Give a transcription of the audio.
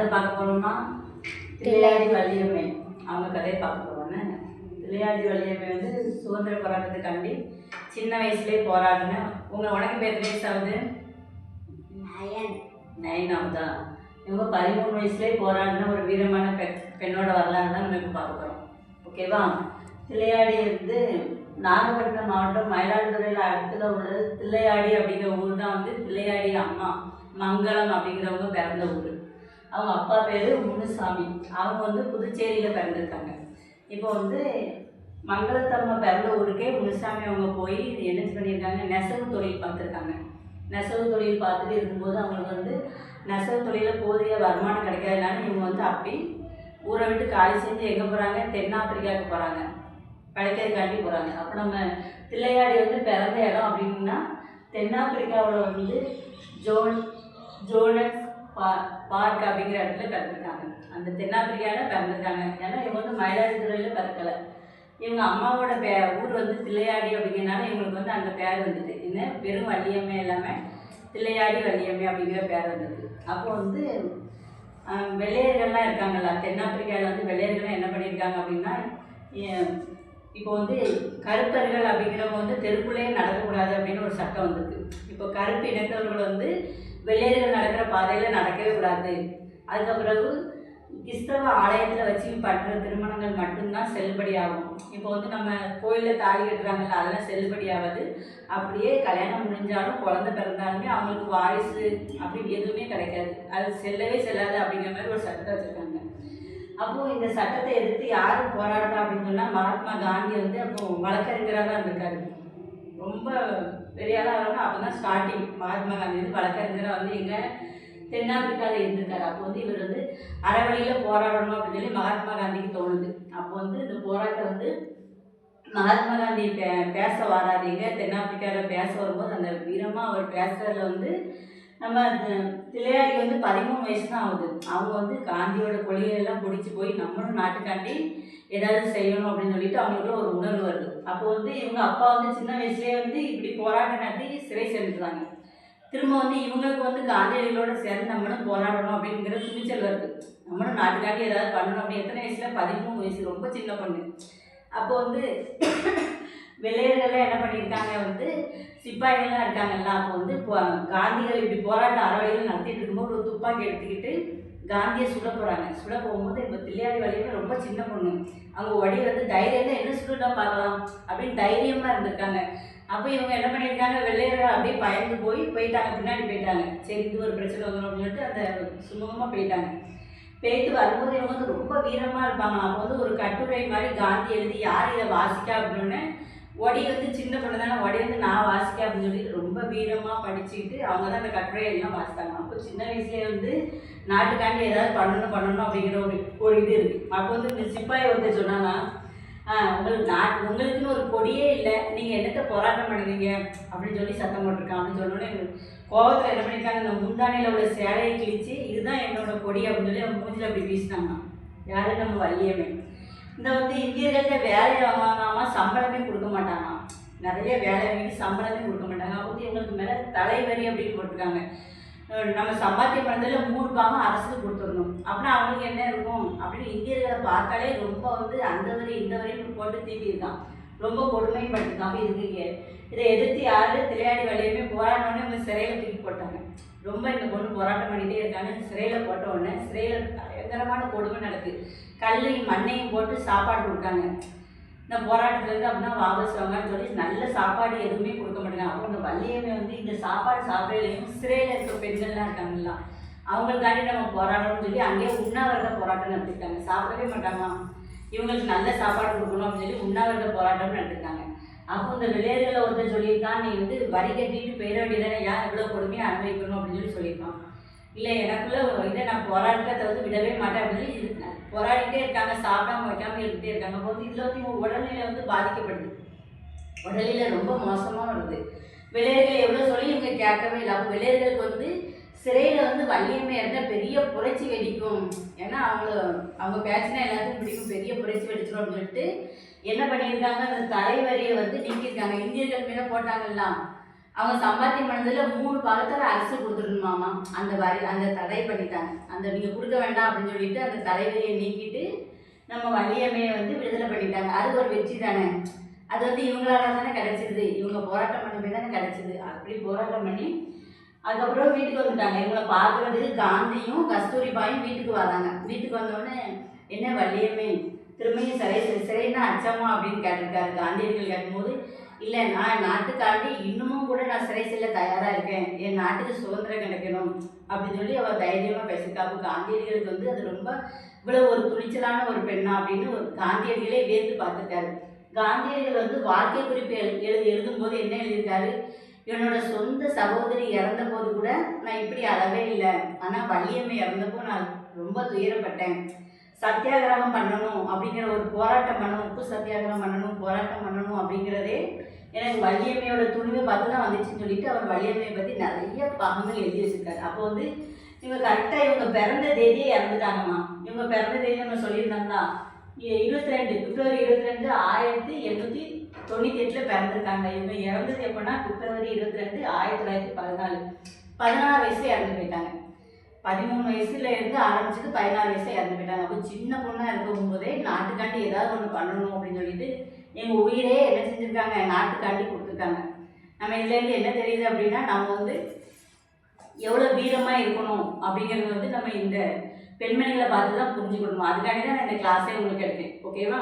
கதை பார்க்க போகிறோம்னா தில்லையாடி வள்ளியம்மை. அவங்க கதையை பார்க்க போகிறோன்னு தில்லையாடி வள்ளியம்மை வந்து சுதந்திர போராட்டத்துக்காண்டி சின்ன வயசுலேயே போராடினேன் உங்கள் உனக்கு எத்தனை வயசு ஆகுது? நயன். நைன் ஆகுதா? இவங்க பதிமூணு வயசுலேயே போராடின ஒரு வீரமான பெண் பெண்ணோட வரலாறு தான் நம்ம இப்போ பார்க்க போகிறோம் ஓகேவா தில்லையாடி வந்து நாகப்பட்டினம் மாவட்டம் மயிலாடுதுறையில் அடுத்ததாக உள்ளது. தில்லையாடி அப்படிங்கிற ஊர் தான் வந்து தில்லையாடி அம்மா மங்களம் அப்படிங்கிறவங்க பிறந்த ஊர். அவங்க அப்பா பேர் முனுசாமி. அவங்க வந்து புதுச்சேரியில் பிறந்திருக்காங்க. இப்போ வந்து மங்களத்தம்மா பிறந்த ஊருக்கே முனுசாமி அவங்க போய் என்ன பண்ணியிருக்காங்க? நெசவு தொழில் பார்த்துருக்காங்க. நெசவு தொழில் பார்த்துட்டு இருக்கும்போது அவங்களுக்கு வந்து நெசவு தொழிலில் போதிய வருமானம் கிடைக்காதனால இவங்க வந்து அப்படி ஊரை விட்டு காலி செஞ்சு எங்கே போகிறாங்க தென்னாப்பிரிக்காவுக்கு போகிறாங்க கிடைக்கிறதுக்காண்டி போகிறாங்க அப்போ நம்ம தில்லையாடி வந்து பிறந்த இடம் அப்படின்னா தென்னாப்பிரிக்காவில் வந்து ஜோன் ஜோனஸ் பா பார்க் அப்படிங்கிற இடத்துல பிறந்திருக்காங்க. அந்த தென்னாப்பிரிக்காவில் பிறந்திருக்காங்க. ஏன்னா இவங்க வந்து மயிலாடுதுறையில் பிறக்கலை. இவங்க அம்மாவோட பே ஊர் வந்து தில்லையாடி அப்படிங்கிறனால இவங்களுக்கு வந்து அந்த பேர் வந்துட்டு. என்ன? வெறும் வள்ளியம்மை இல்லாமல் தில்லையாடி வள்ளியம்மை அப்படிங்கிற பேர் வந்தது. அப்போ வந்து வெள்ளையர்கள்லாம் இருக்காங்கல்ல. தென்னாப்பிரிக்காவில் வந்து வெள்ளையர்கள்லாம் என்ன பண்ணியிருக்காங்க அப்படின்னா இப்போ வந்து கருப்பர்கள் அப்படிங்கிறவங்க வந்து தெருக்குள்ளேயே நடக்கக்கூடாது அப்படின்னு ஒரு சட்டம் வந்திருக்கு. இப்போ கருப்பு இனத்தவர்கள் வந்து வெள்ளையர்கள் நடக்கிற பாதையில் நடக்கவே கூடாது. அதுக்கு பிறகு கிறிஸ்தவ ஆலயத்தில் வச்சு பண்ணுற திருமணங்கள் மட்டும்தான் செல்லுபடியாகும். இப்போ வந்து நம்ம கோயிலில் தாலி கட்டுறாங்கல்ல அதெல்லாம் செல்லுபடியாகாது. அப்படியே கல்யாணம் முடிஞ்சாலும் குழந்தை பிறந்தாலுமே அவங்களுக்கு வாரிசு அப்படி எதுவுமே கிடைக்காது. அது செல்லவே செல்லாது அப்படிங்கிற மாதிரி ஒரு சட்டத்தை வச்சுருக்காங்க. அப்போது இந்த சட்டத்தை எதிர்த்து யார் போராடுறா அப்படின்னு சொன்னால் மகாத்மா காந்தி வந்து அப்போது வழக்கறிஞராக தான் இருந்திருக்காரு ரொம்ப பெரிய ஆளாக வரணும் அப்போ தான் ஸ்டார்டிங் மகாத்மா காந்தி வந்து வழக்கறிஞராக வந்து எங்கள் தென்னாப்பிரிக்காவில் இருந்திருக்காரு. அப்போ வந்து இவர் வந்து அறவழியில் போராடணும் அப்படின்னு சொல்லி மகாத்மா காந்திக்கு தோணுது. அப்போ வந்து இந்த போராட்டம் வந்து மகாத்மா காந்தி பே பேச வராதீங்க தென்னாப்பிரிக்காவில் பேச வரும்போது அந்த வீரமாக அவர் பேசுறதுல வந்து நம்ம திளையாடி தில்லையாடி வந்து பதிமூணு வயசு தான் ஆகுது. அவங்க வந்து காந்தியோட கொள்கையெல்லாம் பிடிச்சி போய் நம்மளும் நாட்டுக்காண்டி ஏதாவது செய்யணும் அப்படின்னு சொல்லிட்டு அவங்களுக்குள்ள ஒரு உணர்வு வருது. அப்போ வந்து இவங்க அப்பா வந்து சின்ன வயசுலேயே வந்து இப்படி போராட்டம் நடத்தி சிறை சென்றுறாங்க திரும்ப வந்து இவங்களுக்கு வந்து காந்தியடிகளோட சேர்ந்து நம்மளும் போராடணும் அப்படிங்கிற துணிச்சல் வருது. நம்மளும் நாட்டுக்காண்டி ஏதாவது பண்ணணும் அப்படி எத்தனை வயசுல? பதிமூணு வயசு. ரொம்ப சின்ன பொண்ணு. அப்போ வந்து வெள்ளையர்கள்லாம் என்ன பண்ணியிருக்காங்க வந்து சிப்பாய்கள்லாம் இருக்காங்கல்ல அப்போ வந்து காந்திகள் இப்படி போராட்டம் அறவழியில் நடத்திட்டு இருக்கும்போது ஒரு துப்பாக்கி எடுத்துக்கிட்டு காந்தியை சுட போகிறாங்க சுட போகும்போது இப்போ தில்லையாடி வழியுமே ரொம்ப சின்ன பொண்ணு. அவங்க ஒடி வந்து தைரியமாக என்ன சுடுதா பார்க்கலாம் அப்படின்னு தைரியமாக இருந்திருக்காங்க. அப்போ இவங்க என்ன பண்ணியிருக்காங்க வெள்ளையர்கள் அப்படியே பயந்து போய் போயிட்டாங்க. பின்னாடி போயிட்டாங்க. சரி இது ஒரு பிரச்சனை வந்துடும் அப்படின்னு சொல்லிட்டு அந்த சுமூகமாக போயிட்டாங்க. போயிட்டு வரும்போது இவங்க வந்து ரொம்ப வீரமாக இருப்பாங்க அப்போ வந்து ஒரு கட்டுரை மாதிரி காந்தி எழுதி யார் இதை வாசிக்கா? அப்படின்னு ஒடி வந்து சின்ன பொண்ணு தானே ஒடி வந்து நான் வாசிக்க அப்படின்னு சொல்லி ரொம்ப வீரமாக படிச்சுக்கிட்டு அவங்க தான் அந்த கட்டுரை எல்லாம் வாசித்தாங்க. அப்போ சின்ன வயசுலேயே வந்து நாட்டுக்காண்டி ஏதாவது பண்ணணும் பண்ணணும் அப்படிங்கிற ஒரு ஒரு இது இருக்குது அப்போ வந்து இந்த சிப்பாய் வந்து சொன்னாங்க உங்களுக்கு நாட் உங்களுக்குன்னு ஒரு கொடியே இல்லை. நீங்கள் என்னத்தை போராட்டம் பண்ணுவீங்க? அப்படின்னு சொல்லி சத்தம் போட்டிருக்கான். அப்படின்னு சொன்னோடனே கோபத்தில் என்ன பண்ணியிருக்காங்க இந்த முந்தானியில் உள்ள சேலையை கிழிச்சு இதுதான் என்னோட கொடி அப்படின்னு சொல்லி அவங்க மூஞ்சில் அப்படி வீசினாங்க யாரும் நம்ம வலியமே இந்த வந்து இந்தியர்கள்ட்ட வேலை வாங்காமல் சம்பளமே கொடுக்க மாட்டாங்க நிறைய வேலை வாங்கி சம்பளமே கொடுக்க மாட்டாங்க. அப்போ இவங்களுக்கு மேலே தலைவரி அப்படின்னு போட்டிருக்காங்க. நம்ம சம்பாத்திய பணத்தில் மூணு பாகம் அரசுக்கு கொடுத்துடணும். அப்படின்னா அவங்களுக்கு என்ன இருக்கும்? அப்படின்னு இந்தியர்களை பார்த்தாலே ரொம்ப வந்து அந்த வரி இந்த வரையும் போட்டு தீட்டியிருக்கான். ரொம்ப கொடுமைப்படுத்திருக்கான் அப்போ இதுக்கு இதை எதிர்த்து யாரு திரையாடி வழியுமே போராடணுன்னு இவங்க சிறையில் தூக்கி போட்டாங்க. ரொம்ப இந்த பொண்ணு போராட்டம் பண்ணிகிட்டே இருக்காங்க. சிறையில் போட்ட உடனே சிறையில் பயங்கரமான கொடுமை நடக்குது கல்லையும் மண்ணையும் போட்டு சாப்பாடு கொடுத்தாங்க இந்த போராட்டத்துலேருந்து அப்படின்னா வாபஸ் வாங்கன்னு சொல்லி நல்ல சாப்பாடு எதுவுமே கொடுக்க மாட்டாங்க. அப்போ இந்த வள்ளியமே வந்து இந்த சாப்பாடு சாப்பிடலையும் சிறையில் இருக்கிற பெண்கள்லாம் இருக்காங்களா அவங்களுக்காண்டி நம்ம போராடணும்னு சொல்லி அங்கேயே உண்ணாவிரத போராட்டம் நடத்திருக்காங்க. சாப்பிடவே மாட்டாங்க இவங்களுக்கு நல்ல சாப்பாடு கொடுக்கணும் அப்படின்னு சொல்லி உண்ணாவிரத போராட்டம் நடத்திருக்காங்க. அப்போ இந்த விளையாடுகளை ஒருத்தர் சொல்லியிருக்கான் நீ வந்து வரி கட்டிட்டு போயிட வேண்டியதானே ஏன் இவ்வளோ கொடுமையாக அனுபவிக்கணும் அப்படின்னு சொல்லி சொல்லியிருக்கான். இல்லை எனக்குள்ளே ஒரு இதை நான் போராட்டத்தை வந்து விடவே மாட்டேன். அப்படின்னு இருக்காங்க போராடிட்டே இருக்காங்க சாப்பிடாம வைக்காமல் இருந்துகிட்டே இருக்காங்க. அப்போ வந்து இதில் வந்து இவங்க உடல்நிலை வந்து பாதிக்கப்படுது. உடல்நிலை ரொம்ப மோசமாக வருது. வெள்ளையர்கள் எவ்வளோ சொல்லி இவங்க கேட்கவே இல்லை. அப்போ விளையர்களுக்கு வந்து சிறையில் வந்து வள்ளியம்மை இருந்தால் பெரிய புரட்சி வெடிக்கும். ஏன்னா அவங்கள அவங்க பேச்சுனா எல்லாத்துக்கும் பிடிக்கும். பெரிய புரட்சி வெடிச்சிடும் அப்படின்னு சொல்லிட்டு என்ன பண்ணியிருக்காங்க? அந்த தலைவரியை வந்து நீக்கியிருக்காங்க. இந்தியர்கள் மேலே போட்டாங்கல்லாம் அவங்க சம்பாத்தியம் பண்ணதுல மூணு பாகத்தில் அரசு கொடுத்துடணுமாமா அந்த வரி அந்த தடை பண்ணிட்டாங்க. அந்த நீங்கள் கொடுக்க வேண்டாம் அப்படின்னு சொல்லிட்டு அந்த தலைவரியை நீக்கிட்டு நம்ம வள்ளியம்மையை வந்து விடுதலை பண்ணிட்டாங்க. அது ஒரு வெற்றி தானே. அது வந்து இவங்களால தானே கிடைச்சிது. இவங்க போராட்டம் பண்ணவே தானே கிடைச்சிது. அப்படி போராட்டம் பண்ணி அதுக்கப்புறம் வீட்டுக்கு வந்துட்டாங்க. இவங்களை பார்க்கறதுக்கு காந்தியும் கஸ்தூரிபாயும் வீட்டுக்கு வராங்க. வீட்டுக்கு வந்தோடனே என்ன வள்ளியம்மை திரும்பியும் சிறை சிறைன்னா அச்சமா? அப்படின்னு கேட்டிருக்காரு காந்தியடிகள் கேட்கும்போது இல்லை நான் நாட்டுக்காண்டி இன்னமும் கூட நான் சிறை செல்ல தயாராக இருக்கேன். என் நாட்டுக்கு சுதந்திரம் கிடைக்கணும் அப்படின்னு சொல்லி அவர் தைரியமாக பேசியிருக்கா அப்போ காந்தியடிகளுக்கு வந்து அது ரொம்ப இவ்வளோ ஒரு துணிச்சலான ஒரு பெண்ணா அப்படின்னு ஒரு காந்தியடிகளே வியந்து பார்த்துருக்காரு. காந்தியடிகள் வந்து வாழ்க்கை குறிப்பு எழு எழுதி எழுதும்போது என்ன எழுதியிருக்காரு? என்னோட சொந்த சகோதரி இறந்த போது கூட நான் இப்படி அளவே இல்லை. ஆனால் வள்ளியம்மை இறந்தப்போ நான் ரொம்ப துயரப்பட்டேன். சத்தியாகிரகம் பண்ணணும் அப்படிங்கிற ஒரு போராட்டம் பண்ணணும் உப்பு சத்தியாகிரகம் பண்ணணும் போராட்டம் பண்ணணும் அப்படிங்கிறதே எனக்கு வள்ளியம்மையோட துணிவை பார்த்து தான் வந்துச்சுன்னு சொல்லிட்டு அவர் வள்ளியம்மையை பற்றி நிறைய பாகங்கள் எழுதி வச்சுருக்காரு அப்போ வந்து இவங்க கரெக்டாக இவங்க பிறந்த தேதியே இறந்துட்டாங்கம்மா. இவங்க பிறந்த தேதி நம்ம சொல்லியிருந்தாங்களா? இருபத்தி ரெண்டு பிப்ரவரி இருபத்தி ரெண்டு ஆயிரத்தி எண்ணூற்றி தொண்ணூற்றி எட்டில் பிறந்திருக்காங்க. இவங்க இறந்தது எப்போன்னா பிப்ரவரி இருபத்தி ரெண்டு ஆயிரத்தி தொள்ளாயிரத்தி பதினாலு. பதினாறு வயசுல இறந்து போயிட்டாங்க. பதிமூணு வயசுல இருந்து ஆரம்பிச்சது பதினாறு வயசுல இறந்து போயிட்டாங்க. அப்போ சின்ன பொண்ணாக இருக்கும் போதே நாட்டுக்காண்டி ஏதாவது ஒன்று பண்ணணும் அப்படின்னு சொல்லிட்டு எங்கள் உயிரே என்ன செஞ்சுருக்காங்க? நாட்டுக்காண்டி கொடுத்துருக்காங்க. நம்ம இதுலேருந்து என்ன தெரியுது அப்படின்னா நம்ம வந்து எவ்வளோ வீரமாக இருக்கணும் அப்படிங்கிறது வந்து நம்ம இந்த பெண்மணிகளை பார்த்து தான் புரிஞ்சுக்கணும். அதுக்காண்டி தான் நான் இந்த கிளாஸே உங்களுக்கு எடுத்தேன். ஓகேவா